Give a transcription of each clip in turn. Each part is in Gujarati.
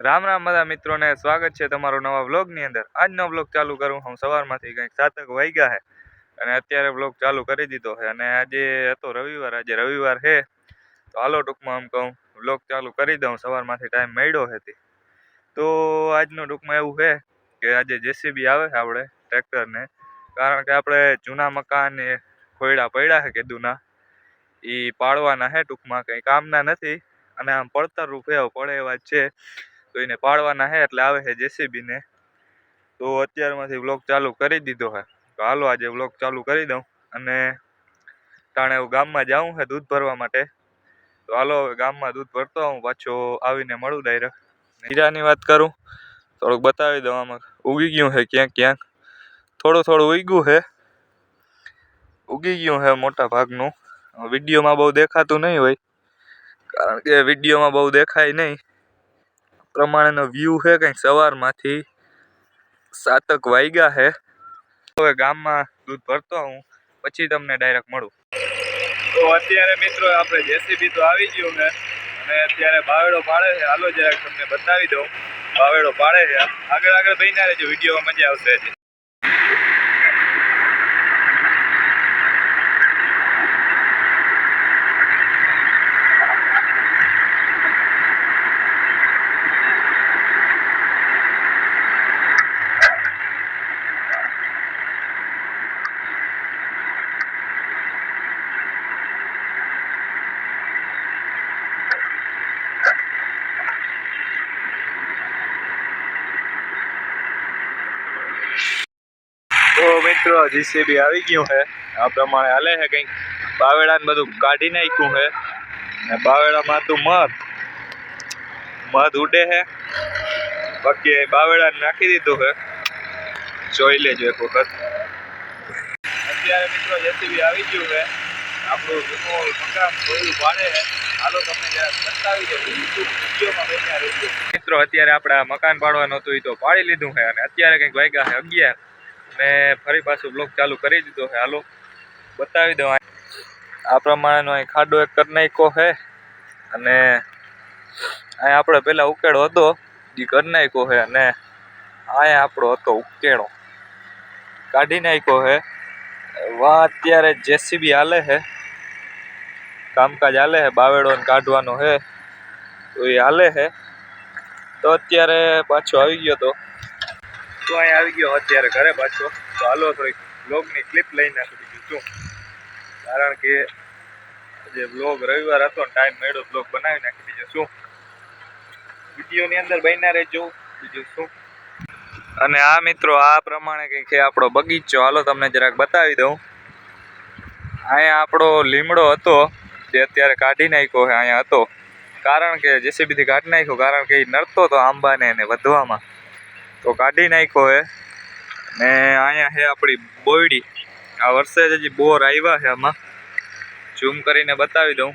રામ રામ બધા મિત્રોને સ્વાગત છે તમારો નવા વ્લોગની અંદર. આજનો વ્લોગ ચાલુ કરું હું સવારમાંથી કંઈક સાતક વાગ્યા છે અને અત્યારે વ્લોગ ચાલુ કરી દીધો છે અને આજે હતો રવિવાર. આજે રવિવાર છે તો હાલો ટૂંકમાં આમ કહું, વ્લોગ ચાલુ કરી દઉં. સવારમાંથી ટાઈમ મળ્યો હતી તો. આજનું ટૂંકમાં એવું છે કે આજે જેસીબી આવે છે આપણે ટ્રેક્ટરને. કારણ કે આપણે જૂના મકાન એ ખોયડા પડ્યા છે કેદુના એ પાડવાના છે ટૂંકમાં. કંઈ કામના નથી. અને આમ પડતર રૂપે પડે એવા છે. તો એને પાડવાના છે એટલે આવે છે જેસીબી ને તો અત્યારમાંથી વ્લોગ ચાલુ કરી દીધો છે તો હાલો આજે વ્લોગ ચાલુ કરી દઉં અને તાણે ગામમાં જાઉં છે દૂધ ભરવા માટે. તો હાલો હવે ગામમાં દૂધ ભરતો આવું, પાછો આવીને મળું ડાયરેક્ટ હીરાની વાત કરું, થોડુંક બતાવી દઉં આમાં. ઉગી ગયું છે ક્યાંક ક્યાંક. થોડું થોડું ઉગ્યું છે ઉગી ગયું છે મોટા ભાગનું. વિડીયોમાં બહુ દેખાતું નહીં હોય. કારણ કે વિડીયોમાં બહુ દેખાય નહીં. પ્રમાણેનો વ્યૂ છે કંઈક સવારમાંથી સાતક વાગ્યા છે. હવે ગામમાં દૂધ ભરતો હું, પછી તમને ડાયરેક્ટ મળું. તો અત્યારે મિત્રો આપણે જેસીબી તો આવી ગયું છે અને અત્યારે બાવેડો પાડે છે. હાલો જરાક તમને બતાવી દઉં. બાવેડો પાડે છે. આગળ આગળ બહીના રહેજો, વિડીયોમાં મજા આવશે મિત્રો જીસીબી આવી ગયું છે. આ પ્રમાણે હાલે છે કંઈક. બાવેડાને બધું કાઢી નાખ્યું છે. ને બાવેડામાં તો મધ. મધ ઉડે છે. બાકી બાવેડાને નાખી દીધું છે. જોઈ લેજો એક વખત. અત્યારે મિત્રો જેસીબી આવી ગયું છે. આપણું જૂનું મકાન થોડું પાડે છે. મિત્રો, અત્યારે આપણે મકાન પાડવાનું હતું એ તો પાડી લીધું છે અને અત્યારે કંઈક વાગ્યા છે અગિયાર. ને ફરી પાછું બ્લોક ચાલુ કરી દીધો છે. હાલો, બતાવી દઉં આ. પ્રમાણેનો અહીં ખાડો એક કરી નાખ્યો છે. અને અહીં આપણે પહેલાં ઉકેડો હતો એ કરી નાખ્યો છે. અને અહીંયા આપણો હતો ઉકેડો. કાઢી નાખ્યો છે. વાં અત્યારે જેસીબી હાલે છે. કામકાજ હાલે છે, બાવેડોને કાઢવાનો છે. તો એ હાલે છે. તો અત્યારે પાછો આવી ગયો તો તો અહીં આવી ગયો અત્યારે ઘરે પાછો. તો હાલો થોડીક બ્લોગની ક્લિપ લઈ નાખી દીધું કારણ કે જે બ્લોગ રવિવાર હતો ને ટાઈમ મેળો બ્લોગ બનાવી નાખી. દીધો શું? વિડીયોની અંદર બન્યા રહેજો. બીજું શું? અને આ મિત્રો, આ પ્રમાણે કંઈક આપણો બગીચો. હાલો તમને જરાક બતાવી દઉં. અહીંયા આપણો લીમડો હતો, જે અત્યારે કાઢી નાખ્યો અહીંયા હતો. કારણ કે જેસીબીથી કાઢી નાખ્યો, કારણ કે એ નડતો હતો આંબાને એને વધવામાં. તો કાઢી નાખ્યો હે. ને અહીંયા છે આપણી બોયડી. આ વર્ષે જ હજી બોર આવ્યા છે આમાં. ઝૂમ કરીને બતાવી દઉં.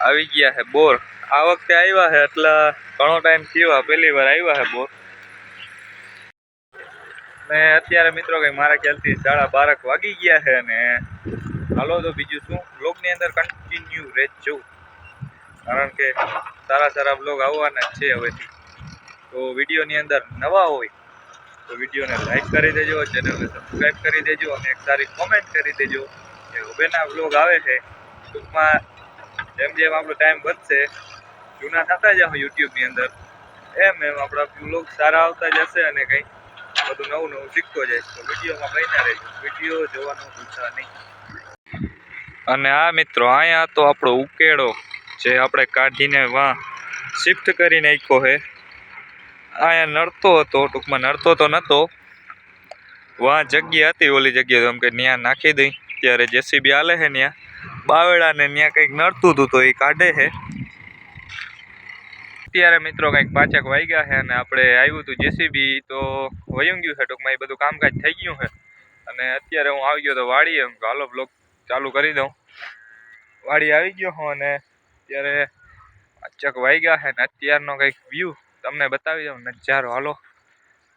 આવી ગયા છે બોર. આ વખતે આવ્યા છે એટલે ઘણો ટાઈમ થયો. પહેલી વાર આવ્યા છે બોર. ને અત્યારે મિત્રો કંઈ મારા ખ્યાલથી સાડા બારક વાગી ગયા છે ને હાલો તો બીજું શું? બ્લોગની અંદર કન્ટિન્યુ રહેજો. કારણ કે સારા સારા બ્લોગ આવવાના છે હવેથી. તો વિડીયોની અંદર નવા હોય, તો વિડીયોને લાઇક કરી દેજો ચેનલને સબસ્ક્રાઈબ કરી દેજો અને એક સારી કોમેન્ટ કરી દેજો કે ઉબેના બ્લોગ આવે છે. ટૂંકમાં જેમ જેમ આપણો ટાઈમ વધશે, જૂના થતા જાઓ યુટ્યુબની અંદર, એમ એમ આપણા બ્લોગ સારા આવતા જશે અને કંઈ બધું નવું નવું શીખતો જાય તો વિડીયોમાં બન્યા રહેજો. વીડિયો જોવાનું ભૂલતા નહીં. અને આ મિત્રો, અહીંયા તો આપણો ઉકેડો જે આપણે કાઢીને વાં શિફ્ટ કરી નાખ્યો છે અહીંયા નડતો હતો, ટૂંકમાં નડતો તો નહોતો વાં જગ્યા હતી, ઓલી જગ્યાએ એમ કે ત્યાં નાખી દઈ. ત્યારે જેસીબી હાલે છે ત્યાં બાવેડાને ત્યાં કંઈક નડતું હતું તો એ કાઢે છે અત્યારે મિત્રો કંઈક પાંચેક વાગ્યા છે અને આપણે આવ્યું હતું જેસીબી, તો વયું ગયું છે ટૂંકમાં, એ બધું કામકાજ થઈ ગયું છે અને અત્યારે હું આવી ગયો તો વાડી એમ હાલો બ્લોક ચાલુ કરી દઉં. વાડી આવી ગયો હું અને અત્યારે પાંચેક વાગ્યા છે ને અત્યારનો કંઈક વ્યૂ તમને બતાવી દઉં, નજારો. હાલો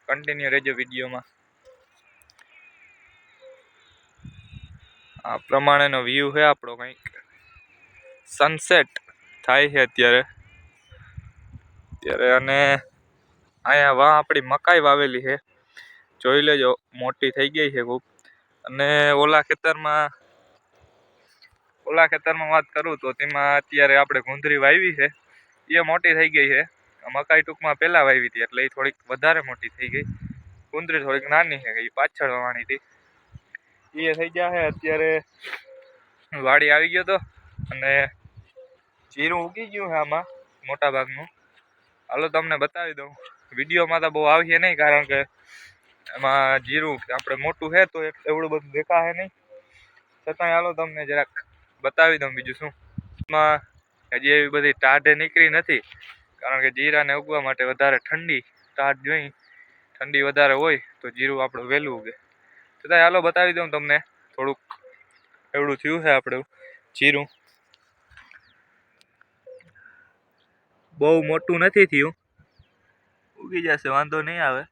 કન્ટિન્યુ રહેજો વિડીયોમાં. આ પ્રમાણેનો વ્યૂ છે આપણો કંઈક. સનસેટ થાય છે અત્યારે. અત્યારે અને અહીંયા વાં આપણી મકાઈ વાવેલી છે. જોઈ લેજો, મોટી થઈ ગઈ છે ખૂબ. અને ઓલા ખેતરમાં ઓલા ખેતરમાં વાત કરું તો તેમાં અત્યારે આપણે ગુંદરી વાવી છે. એ મોટી થઈ ગઈ છે. મકાઈ ટૂંકમાં પહેલાં વાવી હતી, એટલે એ થોડીક વધારે મોટી થઈ ગઈ. કુંદરી થોડીક નાની થઈ ગઈ પાછળ વાણી હતી. એ થઈ ગયા છે અત્યારે વાડી આવી ગયો તો, અને જીરું ઉગી ગયું છે આમાં, મોટા ભાગનું. હાલો તમને બતાવી દઉં. વિડીયોમાં તો બહુ આવીએ નહીં, કારણ કે એમાં જીરું આપણે મોટું છે તો એવડું બધું દેખાશે નહીં. છતાંય હાલો તમને જરાક બતાવી દઉં બીજું શું. એમાં હજી એવી બધી ટાઢે નીકળી નથી. કારણ કે જીરાને ઉગવા માટે વધારે ઠંડી તાટ જોઈ. ઠંડી વધારે હોય તો જીરું આપણું વહેલું ઉગે. છતાં હાલો બતાવી દઉં તમને થોડુંક એવડું થયું છે આપણું જીરું. બહુ મોટું નથી થયું. ઉગી જશે, વાંધો નહીં આવે.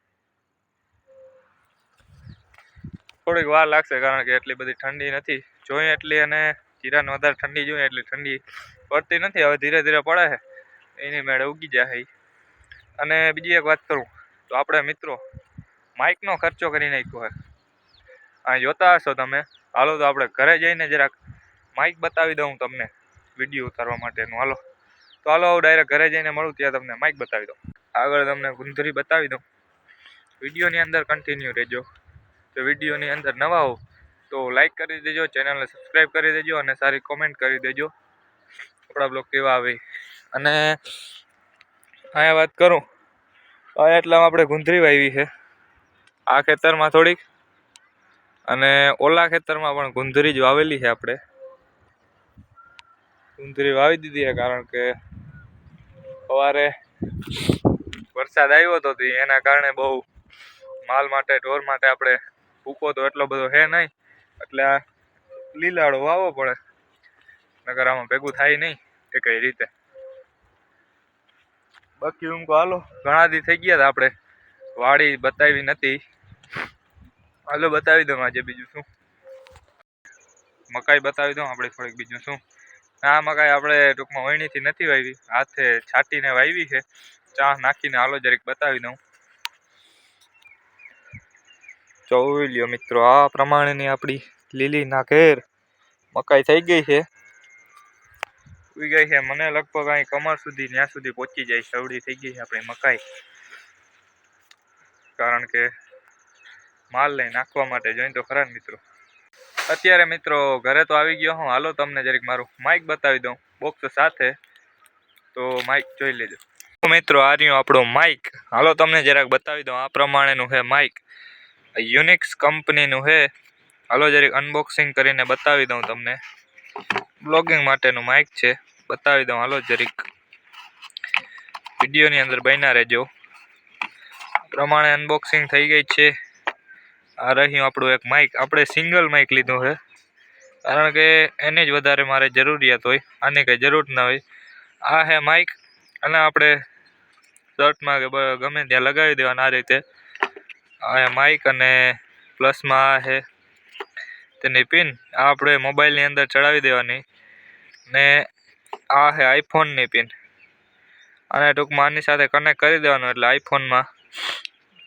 થોડીક વાર લાગશે કારણ કે એટલી બધી ઠંડી નથી. જોઈએ એટલી અને જીરાને વધારે ઠંડી જોઈએ એટલી ઠંડી પડતી નથી. હવે ધીરે ધીરે પડે છે. એની મેળે ઉગી જાય. અને બીજી એક વાત કરું, તો આપણે મિત્રો માઇકનો ખર્ચો કરી નાખ્યો હોય. આ જોતા હશો તમે. હાલો તો આપણે ઘરે જઈને જરાક માઇક બતાવી દઉં તમને વીડિયો ઉતારવા માટેનું. હાલો. તો હાલો હું ડાયરેક્ટ ઘરે જઈને મળું, ત્યાં તમને માઇક બતાવી દઉં. આગળ તમને ગુંધરી બતાવી દઉં. વિડીયોની અંદર કન્ટિન્યુ રહેજો. તો વિડીયોની અંદર નવા હો તો લાઈક કરી દેજો ચેનલને સબસ્ક્રાઈબ કરી દેજો અને સારી કોમેન્ટ કરી દેજો. આપણા બ્લોગ કેવા આવે? અને અહીંયા વાત કરું. અહીંયા એટલામાં આપણે ગુંદરી વાવી છે. આ ખેતરમાં થોડીક. અને ઓલા ખેતરમાં પણ ગુંદરી જ વાવેલી છે આપણે. ગુંદરી વાવી દીધી છે કારણ કે સવારે વરસાદ આવ્યો હતો એના કારણે બહુ માલ માટે, ઢોર માટે આપણે ભૂકો તો એટલો બધો હે નહીં. એટલે આ લીલાડો વાવો પડે. નગર આમાં ભેગું થાય નહીં એ કઈ રીતે. બાકી હું હાલો. ઘણા દી થઈ ગયા હતા આપણે. વાડી બતાવી નથી હાલો બતાવી દઉં આજે બીજું શું. મકાઈ બતાવી દઉં આપણે થોડીક બીજું શું. આ મકાઈ આપણે ટૂંકમાં વહીણીથી નથી વાવી હાથે છાંટીને વાવી છે. ચા નાખીને હાલો જરીક બતાવી દઉં. જોઈ લ્યો મિત્રો, આ પ્રમાણેની આપણી લીલી નાખેર મકાઈ થઈ ગઈ છે. ઉઈ ગઈ છે. મને લગભગ અહીં કમર સુધી ત્યાં સુધી પહોંચી જાય સવડી થઈ ગઈ છે આપણી મકાઈ. કારણ કે માલ લઈ નાખવા માટે જોઈ તો ખરા મિત્રો? અત્યારે મિત્રો ઘરે તો આવી ગયો હું. હાલો તમને જરીક મારું માઇક બતાવી દઉં. બોક્સ સાથે. તો માઇક જોઈ લેજો. મિત્રો, આ રહ્યું આપણું માઇક હાલો તમને જરાક બતાવી દઉં. આ પ્રમાણેનું છે માઇક યુનિક્સ કંપનીનું છે. હાલો જરીક અનબોક્સિંગ કરીને બતાવી દઉં તમને. બ્લોગિંગ માટેનું માઇક છે. બતાવી દઉં. હાલો જરીક. વિડીયોની અંદર બન્યા રહેજો. પ્રમાણે અનબોક્સિંગ થઈ ગઈ છે. આ રહ્યું આપણું એક માઇક આપણે સિંગલ માઇક લીધું છે. કારણ કે એને જ વધારે મારે જરૂરિયાત હોય. આની કંઈ જરૂર ન હોય. આ હે માઇક અને આપણે શર્ટમાં કે ગમે ત્યાં લગાવી દેવાના આ રીતે. આ માઇક અને પ્લસમાં આ હે તેની પિન આ આપણે મોબાઈલની અંદર ચડાવી દેવાની. ને આ છે આઈફોનની પિન. અને ટૂંકમાં આની સાથે કનેક્ટ કરી દેવાનું એટલે આઈફોનમાં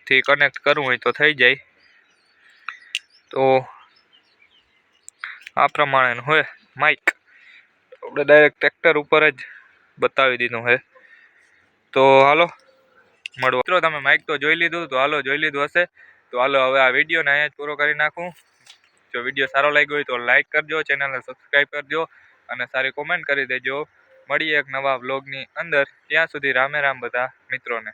થી કનેક્ટ કરવું હોય તો થઈ જાય. તો આ પ્રમાણેનું હોય માઇક આપણે ડાયરેક્ટ ટ્રેક્ટર ઉપર જ બતાવી દીધું છે તો હાલો, મળવા. મિત્રો, તમે માઇક તો જોઈ લીધું, તો હાલો જોઈ લીધું હશે. તો હાલો હવે આ વિડીયોને અહીંયા જ પૂરો કરી નાખું. જો વીડિયો સારો લાગ્યો હોય તો લાઇક કરજો ચેનલને સબસ્ક્રાઈબ કરજો. અને સારી કોમેન્ટ કરી દેજો. મળીએ એક નવા વ્લોગની અંદર. ત્યાં સુધી રામે રામ બધા મિત્રોને.